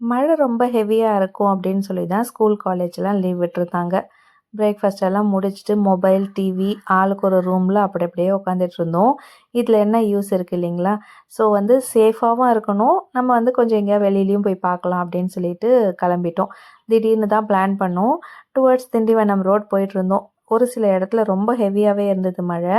மழை ரொம்ப ஹெவியாக இருக்கும் அப்படின்னு சொல்லி தான் ஸ்கூல் காலேஜ்லாம் லீவ் விட்டுருந்தாங்க. பிரேக்ஃபாஸ்ட் எல்லாம் முடிச்சுட்டு மொபைல் டிவி ஆளுக்கு ஒரு ரூமில் அப்படி அப்படியே உட்காந்துட்டு இருந்தோம். இதில் என்ன யூஸ் இருக்குது இல்லைங்களா? ஸோ வந்து சேஃபாகவும் இருக்கணும். நம்ம வந்து கொஞ்சம் எங்கேயா வெளியிலையும் போய் பார்க்கலாம் அப்படின்னு சொல்லிட்டு கிளம்பிட்டோம். திடீர்னு தான் பிளான் பண்ணோம். டுவர்ட்ஸ் திண்டிவனம் ரோட் போயிட்டு இருந்தோம். ஒரு சில இடத்துல ரொம்ப ஹெவியாகவே இருந்தது மழை.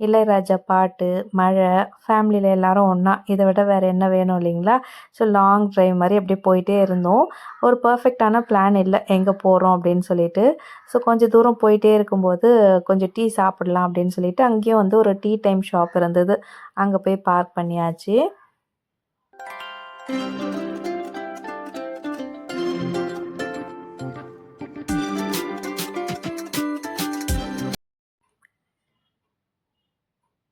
இளையராஜா பாட்டு மழை ஃபேமிலியில் எல்லாரும் ஒன்றா இதை விட வேறு என்ன வேணும் இல்லைங்களா? ஸோ லாங் ட்ரைவ் மாதிரி அப்படியே போயிட்டே இருந்தோம். ஒரு பர்ஃபெக்டான பிளான் இல்லை. எங்கே போகிறோம் அப்படின்னு சொல்லிட்டு. ஸோ கொஞ்சம் தூரம் போயிட்டே இருக்கும்போது கொஞ்சம் டீ சாப்பிடலாம் அப்படின்னு சொல்லிட்டு அங்கேயும் வந்து ஒரு டீ டைம் ஷாப் இருந்தது. அங்கே போய் பார்க் பண்ணியாச்சு.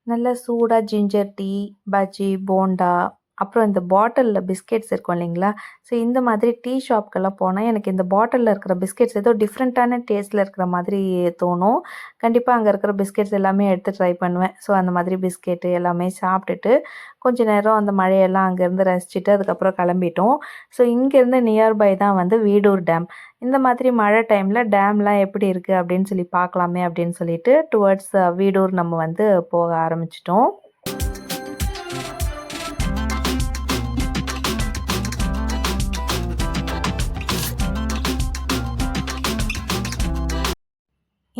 நல்லா சூடாக ஜிஞ்சர் டீ பஜ்ஜி போண்டா அப்புறம் இந்த பாட்டிலில் பிஸ்கெட்ஸ் இருக்கும் இல்லைங்களா? ஸோ இந்த மாதிரி டீ ஷாப்க்கெல்லாம் போனால் எனக்கு இந்த பாட்டிலில் இருக்கிற பிஸ்கெட்ஸ் ஏதோ டிஃப்ரெண்ட்டான டேஸ்ட்டில் இருக்கிற மாதிரி தோணும். கண்டிப்பாக அங்கே இருக்கிற பிஸ்கெட்ஸ் எல்லாமே எடுத்து ட்ரை பண்ணுவேன். ஸோ அந்த மாதிரி பிஸ்கெட்டு எல்லாமே சாப்பிட்டுட்டு கொஞ்ச நேரம் அந்த மழையெல்லாம் அங்கேருந்து ரசிச்சுட்டு அதுக்கப்புறம் கிளம்பிட்டோம். ஸோ இங்கேருந்து நியர்பை தான் வந்து வீடூர் டேம். இந்த மாதிரி மழை டைமில் டேம்லாம் எப்படி இருக்குது அப்படின்னு சொல்லி பார்க்கலாமே அப்படின்னு சொல்லிட்டு டுவர்ட்ஸ் வீடூர் நம்ம வந்து போக ஆரம்பிச்சிட்டோம்.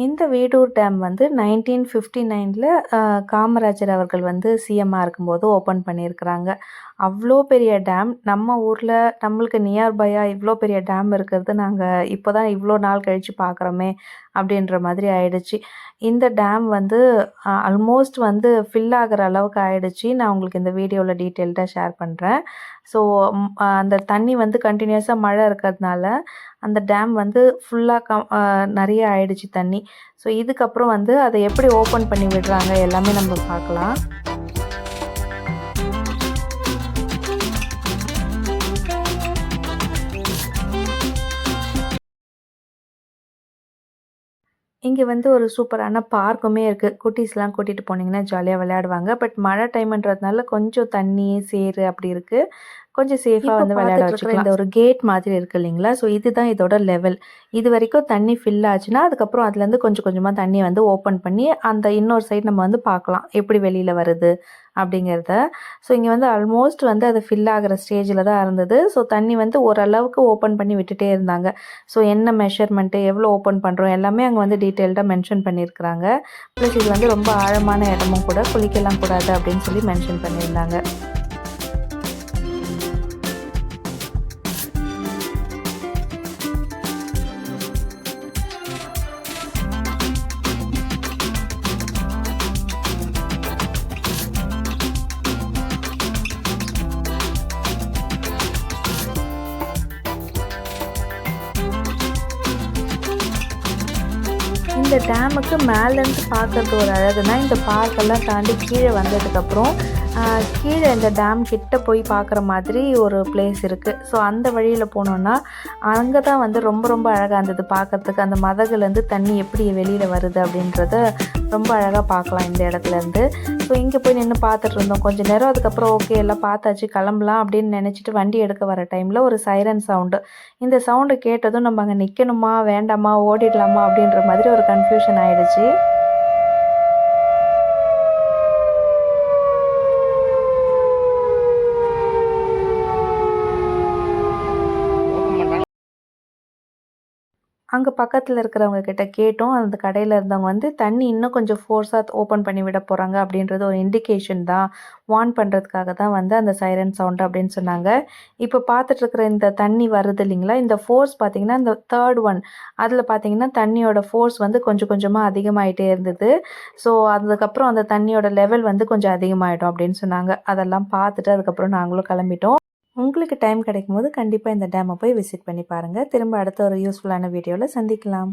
இந்த வேடூர் டேம் வந்து நைன்டீன் ஃபிஃப்டி நைனில் காமராஜர் அவர்கள் வந்து சிஎம்மாக இருக்கும்போது ஓப்பன் பண்ணியிருக்கிறாங்க. அவ்வளோ பெரிய டேம். நம்ம ஊரில் நம்மளுக்கு நியர்பையாக இவ்வளோ பெரிய டேம் இருக்கிறது நாங்கள் இப்போ தான் இவ்வளோ நாள் கழித்து பார்க்குறோமே அப்படின்ற மாதிரி ஆயிடுச்சு. இந்த டேம் வந்து ஆல்மோஸ்ட் வந்து ஃபில் ஆகிற அளவுக்கு ஆயிடுச்சு. நான் உங்களுக்கு இந்த வீடியோவில் டீட்டெயில்டாக ஷேர் பண்ணுறேன் ஸோ அந்த தண்ணி வந்து கண்டினியூஸாக மழை இருக்கிறதுனால அந்த டேம் வந்து ஃபுல்லாக கம் நிறைய ஆயிடுச்சு தண்ணி. ஸோ இதுக்கப்புறம் வந்து அதை எப்படி ஓப்பன் பண்ணி விடுறாங்க எல்லாமே நம்ம பார்க்கலாம். இங்கே வந்து ஒரு சூப்பரான பார்க்குமே இருக்குது குட்டீஸ்லாம் கூட்டிகிட்டு போனீங்கன்னா ஜாலியாக விளையாடுவாங்க. பட் மழை டைம்ன்றதுனால கொஞ்சம் தண்ணி சேரு அப்படி இருக்குது கொஞ்சம் சேஃபாக வந்து விளையாட வச்சுக்கலாம். இந்த ஒரு கேட் மாதிரி இருக்குது இல்லைங்களா? ஸோ இதுதான் இதோட லெவல் இது வரைக்கும் தண்ணி ஃபில் ஆச்சுன்னா அதுக்கப்புறம் அதுலேருந்து கொஞ்சம் கொஞ்சமாக தண்ணி வந்து ஓப்பன் பண்ணி அந்த இன்னொரு சைடு நம்ம வந்து பார்க்கலாம். எப்படி வெளியில் வருது அப்படிங்கிறத. ஸோ இங்கே வந்து ஆல்மோஸ்ட் வந்து அது ஃபில் ஆகிற ஸ்டேஜில் தான் இருந்தது. ஸோ தண்ணி வந்து ஓரளவுக்கு ஓப்பன் பண்ணி விட்டுட்டே இருந்தாங்க. ஸோ என்ன மெஷர்மெண்ட்டு எவ்வளோ ஓப்பன் பண்ணுறோம் எல்லாமே அங்கே வந்து டீட்டெயில்டாக மென்ஷன் பண்ணியிருக்கிறாங்க. ப்ளஸ் இது வந்து ரொம்ப ஆழமான இடமும் கூட குளிக்கலாம் கூடாது அப்படின்னு சொல்லி மென்ஷன் பண்ணியிருந்தாங்க. இந்த டேமுக்கு மேலேருந்து பார்க்குறது ஒரு அழகுனா இந்த பார்க்கெல்லாம் தாண்டி கீழே வந்ததுக்கப்புறம் கீழே இந்த டேம் கிட்ட போய் பார்க்குற மாதிரி ஒரு பிளேஸ் இருக்குது ஸோ அந்த வழியில் போனோன்னா அங்கே தான் வந்து ரொம்ப ரொம்ப அழகாக இருந்தது பார்க்குறதுக்கு. அந்த மதகுலேருந்து தண்ணி எப்படி வெளியில் வருது அப்படின்றத ரொம்ப அழகாக பார்க்கலாம் இந்த இடத்துலேருந்து ஸோ இங்கே போய் நின்று பார்த்துட்டு இருந்தோம். கொஞ்சம் நேரம் அதுக்கப்புறம் ஓகே எல்லாம் பார்த்தாச்சு கிளம்பலாம் அப்படின்னு நினச்சிட்டு வண்டி எடுக்க வர டைமில் ஒரு சைரன் சவுண்டு இந்த சவுண்டு கேட்டதும் நம்ம அங்கே நிற்கணுமா வேண்டாமா ஓடிடலாமா அப்படின்ற மாதிரி ஒரு கன்ஃபியூஷன் ஆகிடுச்சு அங்கே பக்கத்தில் இருக்கிறவங்க கிட்ட கேட்டோம். அந்த கடையில் இருந்தவங்க வந்து தண்ணி இன்னும் கொஞ்சம் ஃபோர்ஸாக ஓப்பன் பண்ணி விட போகிறாங்க அப்படின்றது ஒரு இண்டிகேஷன் தான். வார்ன் பண்ணுறதுக்காக தான் வந்து அந்த சைரன் சவுண்ட் அப்படின்னு சொன்னாங்க. இப்போ பார்த்துட்ருக்குற இந்த தண்ணி வருது இல்லைங்களா? இந்த ஃபோர்ஸ் பார்த்திங்கன்னா இந்த தேர்ட் ஒன் அதில் பார்த்திங்கன்னா தண்ணியோட ஃபோர்ஸ் வந்து கொஞ்சம் கொஞ்சமாக அதிகமாகிட்டே இருந்தது. ஸோ அதுக்கப்புறம் அந்த தண்ணியோட லெவல் வந்து கொஞ்சம் அதிகமாகிடும் அப்படின்னு சொன்னாங்க. அதெல்லாம் பார்த்துட்டு அதுக்கப்புறம் நாங்களும் கிளம்பிட்டோம். உங்களுக்கு டைம் கிடைக்கும் போது கண்டிப்பாக இந்த டேமை போய் விசிட் பண்ணி பாருங்கள் திரும்ப அடுத்த ஒரு யூஸ்ஃபுல்லான வீடியோவில் சந்திக்கலாம்.